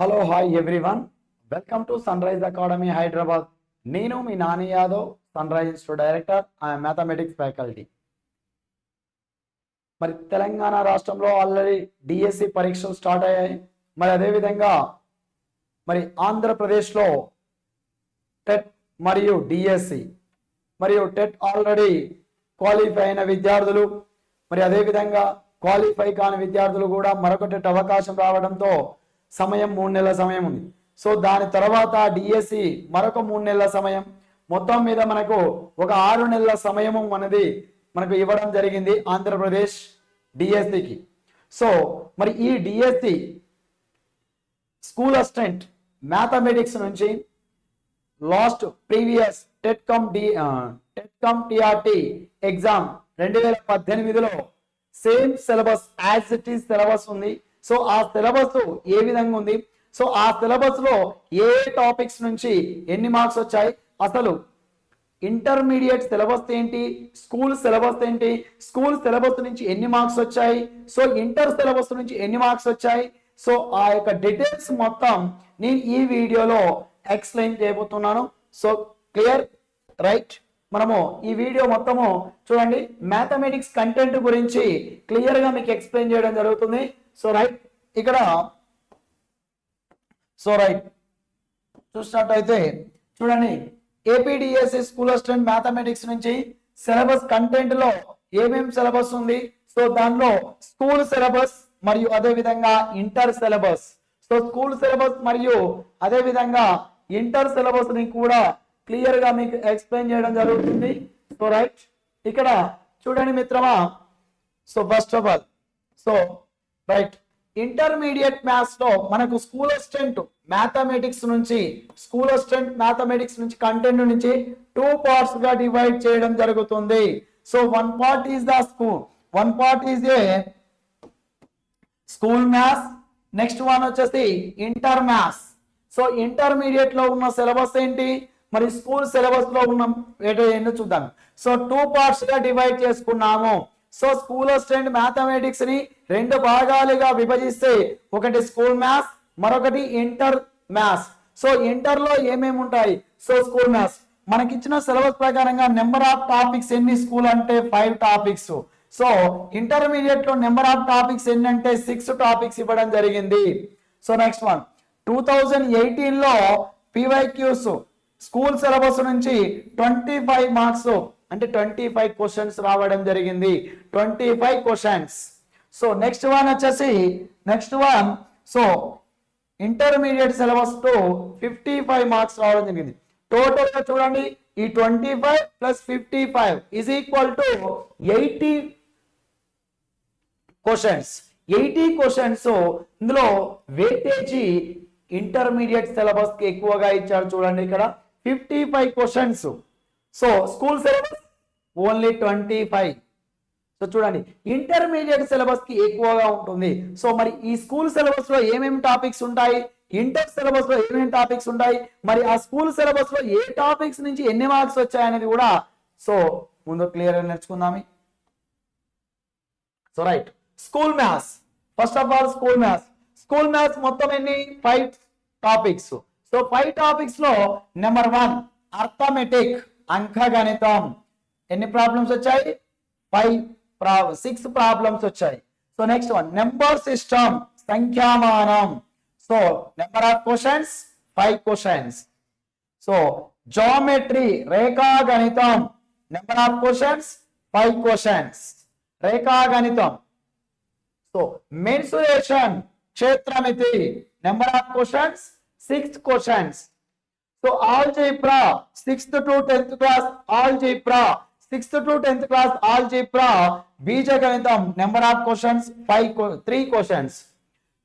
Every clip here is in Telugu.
Hello hi everyone welcome to sunrise academy Hyderabad నేను మీ Nani Yadav sunrise institute director I'm mathematics faculty మరి తెలంగాణ రాష్ట్రంలో ఆల్రెడీ డిఎస్సి పరీక్షలు స్టార్ట్ అయ్యాయి. మరి అదేవిధంగా మరి ఆంధ్రప్రదేశ్లో టెట్ మరియు డిఎస్సి మరియు టెట్ ఆల్రెడీ క్వాలిఫై అయిన విద్యార్థులు మరి అదేవిధంగా క్వాలిఫై కాని విద్యార్థులు కూడా మరొక టెట్ అవకాశం రావడంతో సమయం మూడు నెలల సమయం ఉంది. సో దాని తర్వాత డిఎస్సి మరొక మూడు నెలల సమయం. మొత్తం మీద మనకు ఒక ఆరు నెలల సమయము అనేది మనకు ఇవ్వడం జరిగింది ఆంధ్రప్రదేశ్ డిఎస్సికి సో మరి ఈ డిఎస్సి స్కూల్ అసిస్టెంట్ మ్యాథమెటిక్స్ నుంచి last previous TET cum D TET cum TRT exam రెండు వేల పద్దెనిమిదిలో same syllabus as it is syllabus ఉంది. సో ఆ సిలబస్ ఏ విధంగా ఉంది? సో ఆ సిలబస్లో ఏ టాపిక్స్ నుంచి ఎన్ని మార్క్స్ వచ్చాయి? అసలు ఇంటర్మీడియట్ సిలబస్ ఏంటి? స్కూల్ సిలబస్ ఏంటి? స్కూల్ సిలబస్ నుంచి ఎన్ని మార్క్స్ వచ్చాయి? సో ఇంటర్ సిలబస్ నుంచి ఎన్ని మార్క్స్ వచ్చాయి? సో ఆ యొక్క డీటెయిల్స్ మొత్తం నేను ఈ వీడియోలో ఎక్స్ప్లెయిన్ చేయబోతున్నాను. So clear? రైట్? మనము ఈ వీడియో మొత్తము చూడండి. మ్యాథమెటిక్స్ కంటెంట్ గురించి క్లియర్గా మీకు ఎక్స్ప్లెయిన్ చేయడం జరుగుతుంది. సో రైట్ ఇక్కడ సో రైట్ చూసినట్టయితే చూడండి. ఏపీడిఎస్సి స్కూల్ అసిస్టెంట్ మ్యాథమెటిక్స్ నుంచి సిలబస్ కంటెంట్లో ఏమేం సిలబస్ ఉంది? సో దానిలో స్కూల్ సిలబస్ మరియు అదే విధంగా inter syllabus so school syllabus మరియు అదే విధంగా ఇంటర్ సిలబస్ని కూడా క్లియర్గా మీకు ఎక్స్ప్లెయిన్ చేయడం జరుగుతుంది. సో రైట్ ఇక్కడ చూడండి మిత్రమా. So first of all so right intermediate మ్యాథ్స్లో మనకు స్కూల్ అసిస్టెంట్ మ్యాథమెటిక్స్ నుంచి స్కూల్ అసిస్టెంట్ మ్యాథమెటిక్స్ నుంచి కంటెంట్ నుంచి టూ పార్ట్స్గా డివైడ్ చేయడం జరుగుతుంది. So one part is the school one part is a school maths next one వచ్చేసి ఇంటర్ మ్యాథ్స్ సో ఇంటర్మీడియట్లో ఉన్న సిలబస్ ఏంటి? మరి స్కూల్ సిలబస్లో ఉన్న ఏంటో చూద్దాం. సో టూ పార్ట్స్గా డివైడ్ చేసుకున్నాము. సో స్కూల్ అసిస్టెంట్ మ్యాథమెటిక్స్ని రెండు భాగాలుగా విభజిస్తే ఒకటి స్కూల్ మ్యాథ్స్ మరొకటి ఇంటర్ మ్యాథ్స్. సో ఇంటర్లో ఏమేమి ఉంటాయి? So school maths. మనకిచ్చిన సిలబస్ ప్రకారంగా నెంబర్ ఆఫ్ టాపిక్స్ ఎన్ని స్కూల్ అంటే ఫైవ్ టాపిక్స్. సో ఇంటర్మీడియట్లో నెంబర్ ఆఫ్ టాపిక్స్ ఎన్ని అంటే సిక్స్ టాపిక్స్ ఇవ్వడం జరిగింది. So next one. Two thousand ఎయిటీన్లో పివైక్యూస్ స్కూల్ సిలబస్ నుంచి ట్వంటీ ఫైవ్ మార్క్స్ అంటే ట్వంటీ ఫైవ్ క్వశ్చన్స్ రావడం జరిగింది. Twenty five questions. So next one వచ్చేసి next one so intermediate syllabus to fifty five marks రావడం జరిగింది. టోటల్గా చూడండి ఈ twenty five plus fifty five is equal to eighty questions. Eighty questions ఇందులో వెయిటేజీ ఇంటర్మీడియట్ సిలబస్కి ఎక్కువగా ఇచ్చారు చూడండి ఇక్కడ. Fifty five questions so school syllabus only twenty five so చూడండి ఇంటర్మీడియట్ సిలబస్కి ఎక్కువగా ఉంటుంది. సో మరి ఈ స్కూల్ సిలబస్లో ఏమేమి టాపిక్స్ ఉంటాయి? ఇంటర్ సిలబస్లో ఏమేమి టాపిక్స్ ఉంటాయి? మరి ఆ స్కూల్ సిలబస్లో ఏ టాపిక్స్ నుంచి ఎన్ని మార్క్స్ వచ్చాయనేది కూడా సో ముందు క్లియర్ నేర్చుకుందాం so right school maths first of all school maths school maths మొత్తం ఎన్ని? ఫైవ్ టాపిక్స్ సో ఫైవ్ టాపిక్స్లో నెంబర్ వన్ అర్థమెటిక్ అంకగణితం ఎన్ని ప్రాబ్లమ్స్ వచ్చాయి? ఫైవ్ సిక్స్ ప్రాబ్లమ్స్ వచ్చాయి. So next one number system సంఖ్యామానం. So number of questions five questions so geometry రేఖాగణితం number of questions five questions రేఖాగణితం so mensuration క్షేత్రమితి number of questions sixth questions so all algebra sixth to tenth class all algebra sixth to tenth class algebra బీజగణితం number of questions five three questions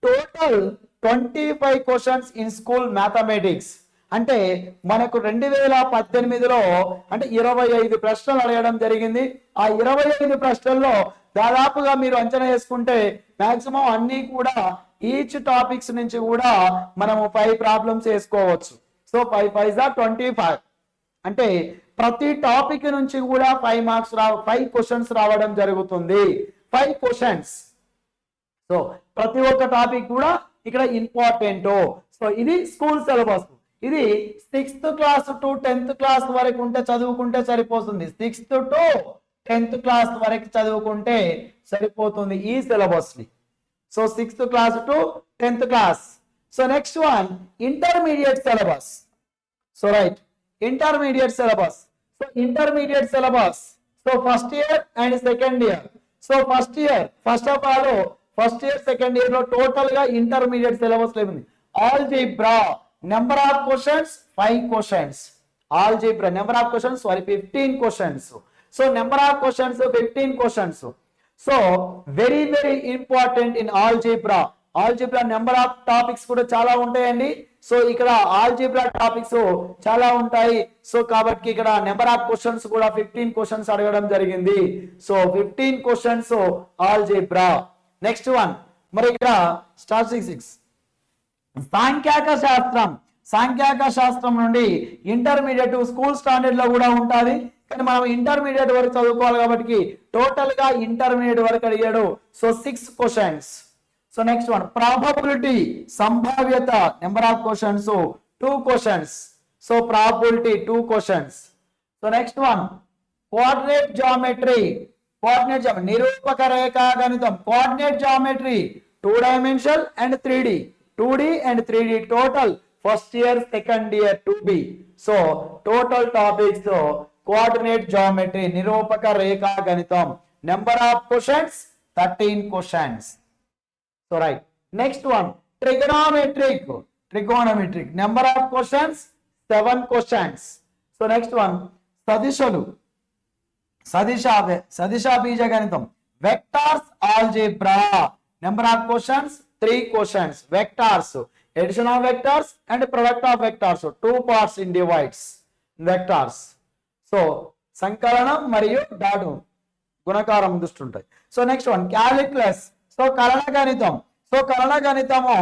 total twenty five questions in school mathematics అంటే మనకు రెండు వేల పద్దెనిమిదిలో అంటే ఇరవై ఐదు ప్రశ్నలు అడగడం జరిగింది. ఆ ఇరవై ఐదు ప్రశ్నల్లో దాదాపుగా మీరు అంచనా వేసుకుంటే మ్యాక్సిమం అన్ని కూడా ఈచ్ టాపిక్స్ నుంచి కూడా మనము ఫైవ్ ప్రాబ్లమ్స్ వేసుకోవచ్చు. సో ఫైవ్ ఫైవ్ జా ట్వంటీ ఫైవ్ అంటే ప్రతి టాపిక్ నుంచి కూడా ఫైవ్ మార్క్స్ రా ఫైవ్ క్వశ్చన్స్ రావడం జరుగుతుంది. ఫైవ్ క్వశ్చన్స్ సో ప్రతి ఒక్క టాపిక్ కూడా ఇక్కడ ఇంపార్టెంట్ సో ఇది స్కూల్ సిలబస్ ఇది sixth class to tenth class వరకు ఉంటే చదువుకుంటే సరిపోతుంది. సిక్స్త్ టు టెన్త్ క్లాస్ వరకు చదువుకుంటే సరిపోతుంది ఈ సిలబస్ని so sixth class to tenth class so next one intermediate syllabus so right intermediate syllabus so intermediate syllabus so first year and second year so first year first of all first year second ఇయర్లో టోటల్గా ఇంటర్మీడియట్ సిలబస్లో all algebra number of questions five questions algebra number of questions sorry fifteen questions so number of questions fifteen questions so very very important in algebra algebra number of topics కూడా చాలా ఉంటాయండి. సో ఇక్కడ ఆల్జీబ్రా టాపిక్స్ చాలా ఉంటాయి. సో కాబట్టి ఇక్కడ నెంబర్ ఆఫ్ క్వశ్చన్స్ కూడా ఫిఫ్టీన్ క్వశ్చన్స్ అడగడం జరిగింది. So fifteen questions algebra next one మరి ఇక్కడ స్టాటిస్టిక్స్ సాంఖ్యాక శాస్త్రం సాంఖ్యాక శాస్త్రం నుండి ఇంటర్మీడియట్ స్కూల్ స్టాండర్డ్లో కూడా ఉంటుంది. కానీ మనం ఇంటర్మీడియట్ వరకు చదువుకోవాలి కాబట్టి టోటల్గా ఇంటర్మీడియట్ వరకు అడిగాడు. So six questions so next one probability సంభావ్యత number of questions two questions so probability two questions so next one coordinate geometry coordinate geometry నిరూపక రేఖా గణితం. Coordinate geometry two dimension and three D two D and three D total first year second year two B so total topics coordinate geometry నిరూపక రేఖా గణితం number of questions thirteen questions so right next one trigonometric trigonometric number of questions seven questions so next one సదిశలు సదిశ సదిశ బీజ గణితం vectors algebra number of questions three questions vectors addition of vectors and product of vectors two parts in divides vectors so సంకలనం మరియు డాటు గుణకారం దృష్టి ఉంటాయి so next one calculus so కలన గణితం సో కలన గణితము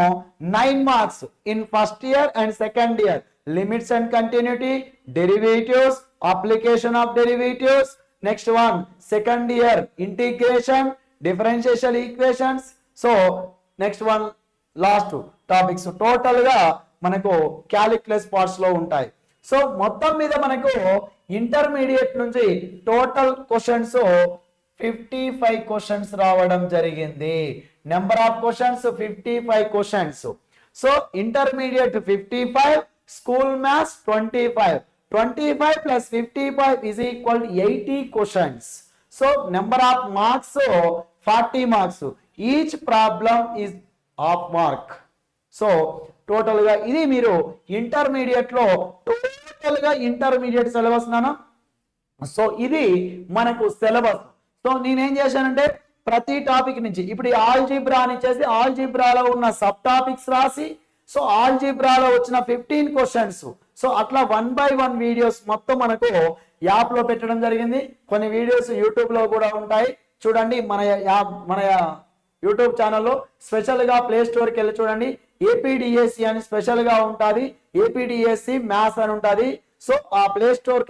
nine marks in first year and second year limits and continuity derivatives application of derivatives next one second year integration differential equations so next one last topics టోటల్గా మనకు క్యాలిక్యులస్ పార్ట్స్లో ఉంటాయి. సో మొత్తం మీద మనకు ఇంటర్మీడియట్ నుంచి total questions fifty five questions రావడం జరిగింది. Number of questions fifty five questions so intermediate fifty five school maths twenty five twenty five plus fifty five is equal eighty questions so number of marks forty marks each problem is of mark so టోటల్గా ఇది మీరు ఇంటర్మీడియట్లో టోటల్గా ఇంటర్మీడియట్ సిలబస్ నానా? సో ఇది మనకు సిలబస్. సో నేనేం చేశానంటే ప్రతి టాపిక్ నుంచి ఇప్పుడు ఆల్జీబ్రా అని చేసి ఆల్జీబ్రాలో ఉన్న సబ్ టాపిక్స్ రాసి సో ఆల్జీబ్రాలో వచ్చిన ఫిఫ్టీన్ క్వశ్చన్స్. సో అట్లా వన్ బై వన్ వీడియోస్ మొత్తం మనకు యాప్లో పెట్టడం జరిగింది. కొన్ని వీడియోస్ యూట్యూబ్లో కూడా ఉంటాయి. చూడండి మన యాప్ మన యూట్యూబ్ ఛానల్లో స్పెషల్గా ప్లే స్టోర్కి వెళ్ళి చూడండి. ఏపీడిఎస్సి అని స్పెషల్గా ఉంటుంది. ఏపీడిఎస్సి మ్యాథ్స్ అని ఉంటుంది. సో ఆ ప్లే స్టోర్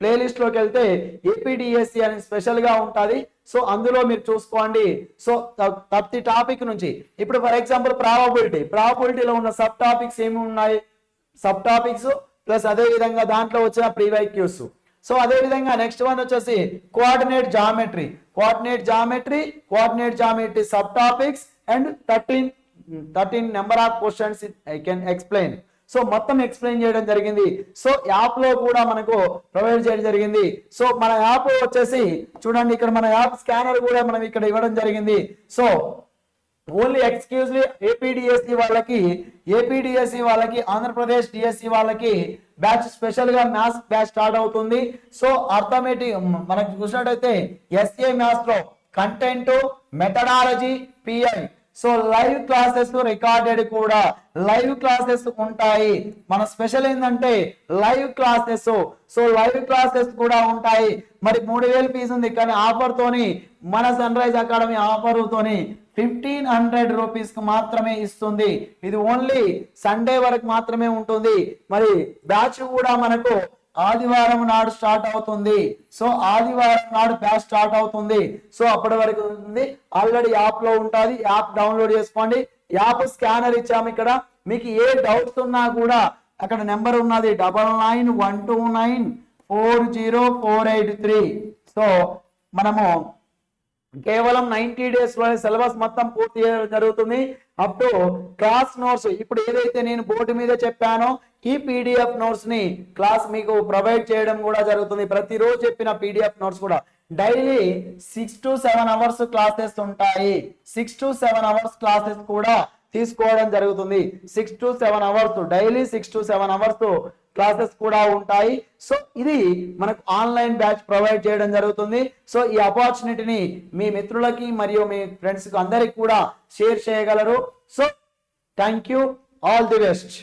ప్లేలిస్ట్లోకి వెళ్తే ఏపీడిఎస్సి అని స్పెషల్గా ఉంటుంది. సో అందులో మీరు చూసుకోండి. సో ప్రతి టాపిక్ నుంచి. ఇప్పుడు ఫర్ ఎగ్జాంపుల్ ప్రాబబిలిటీ ప్రాబబిలిటీలో ఉన్న సబ్ టాపిక్స్ ఏమి ఉన్నాయి? సబ్ టాపిక్స్ ప్లస్ అదే విధంగా దాంట్లో వచ్చిన ప్రీవైక్యూస్ సో అదే విధంగా నెక్స్ట్ వన్ వచ్చేసి coordinate geometry coordinate geometry coordinate geometry sub topics and thirteen thirteen number of questions I can explain. So మొత్తం ఎక్స్ప్లెయిన్ చేయడం జరిగింది. సో యాప్లో కూడా మనకు ప్రొవైడ్ చేయడం జరిగింది. సో మన యాప్ వచ్చేసి చూడండి ఇక్కడ మన యాప్ స్కానర్ కూడా మనం ఇక్కడ ఇవ్వడం జరిగింది. సో ఓన్లీ ఎక్స్క్యూజ్లీ ఏపీడిఎస్సి వాళ్ళకి ఏపీడిఎస్సి వాళ్ళకి ఆంధ్రప్రదేశ్ డిఎస్సి వాళ్ళకి బ్యాచ్ స్పెషల్గా మ్యాథ్స్ బ్యాచ్ స్టార్ట్ అవుతుంది. సో అర్థమెటిక్ మనకు చూసినట్టయితే ఎస్ఏ మ్యాథ్స్లో content methodology PI so live classes recorded కూడా. లైవ్ క్లాసెస్ ఉంటాయి. మన స్పెషల్ ఏంటంటే live classes. So live classes కూడా ఉంటాయి. మరి మూడు వేలు ఫీజు ఉంది కానీ ఆఫర్తోని మన సన్ రైజ్ అకాడమీ ఆఫర్తోని ఫిఫ్టీన్ హండ్రెడ్ రూపీస్కి మాత్రమే ఇస్తుంది. ఇది ఓన్లీ సండే వరకు మాత్రమే ఉంటుంది. మరి బ్యాచ్ కూడా మనకు ఆదివారం నాడు స్టార్ట్ అవుతుంది. సో ఆదివారం నాడు బ్యాచ్ స్టార్ట్ అవుతుంది. సో అప్పటి వరకు ఉంది. ఆల్రెడీ యాప్లో ఉంటుంది. యాప్ డౌన్లోడ్ చేసుకోండి. యాప్ స్కానర్ ఇచ్చాము ఇక్కడ. మీకు ఏ డౌట్స్ ఉన్నా కూడా అక్కడ నెంబర్ ఉన్నది. Double nine one two nine four zero four eight three. So మనము కేవలం నైన్టీ డేస్లోనే సిలబస్ మొత్తం పూర్తి చేయడం జరుగుతుంది. అప్పుడు క్లాస్ నోట్స్ ఇప్పుడు ఏదైతే నేను బోర్డు మీద చెప్పానో ఈ పీడిఎఫ్ నోట్స్ని క్లాస్ మీకు ప్రొవైడ్ చేయడం కూడా జరుగుతుంది. ప్రతిరోజు చెప్పిన పీడిఎఫ్ నోట్స్ కూడా. Daily six to seven hours classes ఉంటాయి. Six to seven hours classes కూడా తీసుకోవడం జరుగుతుంది. Six to seven hours daily six to seven hours classes కూడా ఉంటాయి. సో ఇది మనకు ఆన్లైన్ బ్యాచ్ ప్రొవైడ్ చేయడం జరుగుతుంది. సో ఈ అపార్చునిటీని మీ మిత్రులకి మరియు మీ ఫ్రెండ్స్కి అందరికి కూడా షేర్ చేయగలరు. So thank you all the best